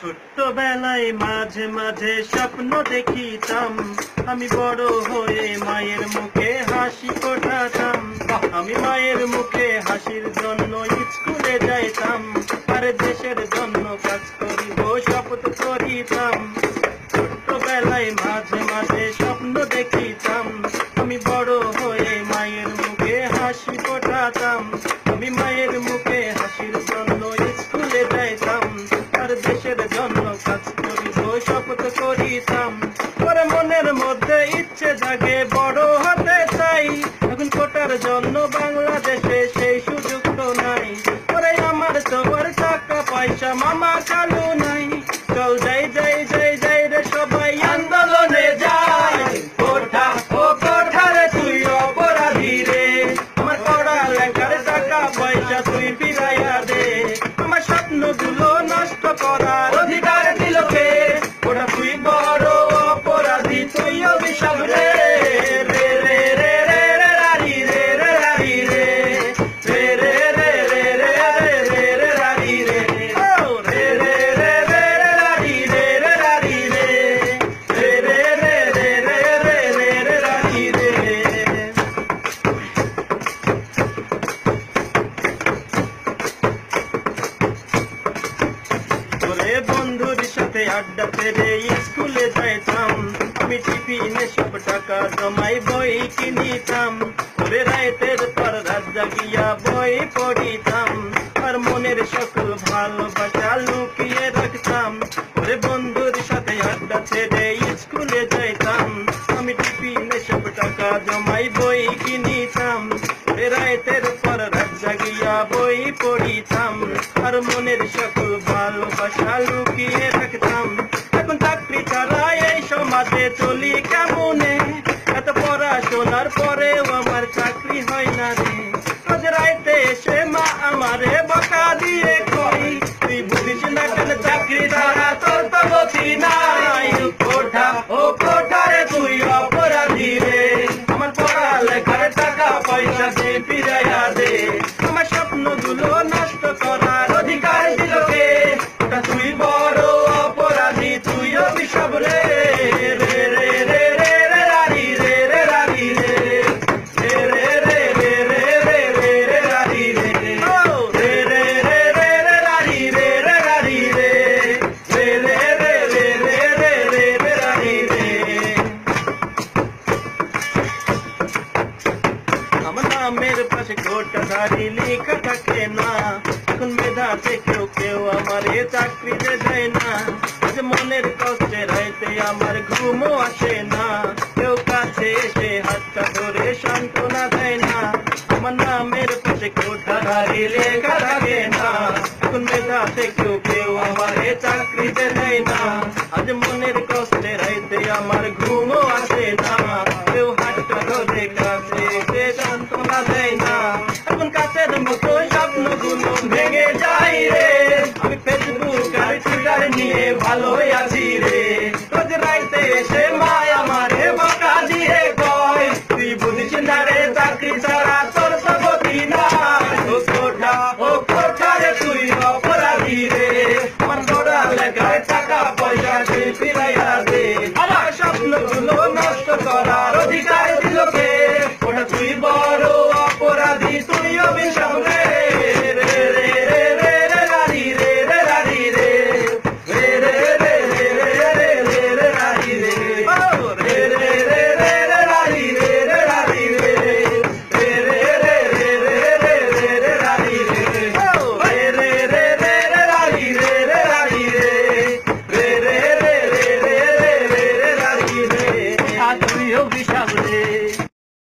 ছোট্টবেলায় মাঝে মাঝে স্বপ্ন দেখিতাম। আমি বড় হয়ে মায়ের মুখে হাসি ফোটাতাম। আমি মায়ের মুখে হাসির জন্য স্কুলে যাইতাম। আর দেশের জন্য কাজ করিব, শপথ করিতাম। ছোট্টবেলায় মাঝে মাঝে স্বপ্ন দেখিতাম। আমি বড় হয়ে মায়ের মুখে হাসি ফোটাতাম। আমি মায়ের মুখে করিতাম। পরে মনের মধ্যে ইচ্ছে জাগে, বড় হতে চাই। এখন কোটার জন্য বাংলাদেশে সেই সুযোগ তো নাই। পরে আমার সবার টাকা পয়সা, মামা কালু বন্ধুর সাথে আড্ডা পেরে স্কুলে যাইতাম। আমি টিফিনে সব টাকা জমাই বই কিনিতাম। ওরে রাইতের পর রাত জাগিয়া বই পড়িতাম। আর মনের সকল ভালোবাসা লুকিয়ে রাখতাম। ওরে বন্ধুর সাথে আড্ডা ছেড়ে স্কুলে যাইতাম। আমি টিফিনে সব টাকা জমাই বই কিনিতাম। ওরে রাইতের পর রাত জাগিয়া বই পড়িতাম। আর মনের সকল Palu, Palu, আমার নামের পাশে গোটা দাড়ি লেখা থাকে না এখন মেধাতে কেউ কেউ আমার এ চাকরিতে দেয় না আজ মনের কষ্টে রাইতে আমার ঘুমও আসে না কেউ কাছে এসে হাতটা ধরে সান্ত্বনা দেয় না আমার নামের পাশে গোটা দাড়ি লেখা থাকে না এখন মেধাতে কেউ কেউ আমার এ চাকরিতে দেয় না আজ মুখ স্বপ্নগুলো ভেঙে যাই রে। আমি ফেসবুক আর টুইটার নিয়ে ভালোই আছি রে। রোজ রাইতে সে মায় আমারে বকা দিয়ে কয়, তুই বুঝিস না রে, চাকরি ছাড়া তোর সবতি দিনা ও কোঠা রে তুই অপরাধী রে। আমার বড় টাকা পয়সা তুই ফিরাইয়া দে। আমার স্বপ্নগুলো নষ্ট করা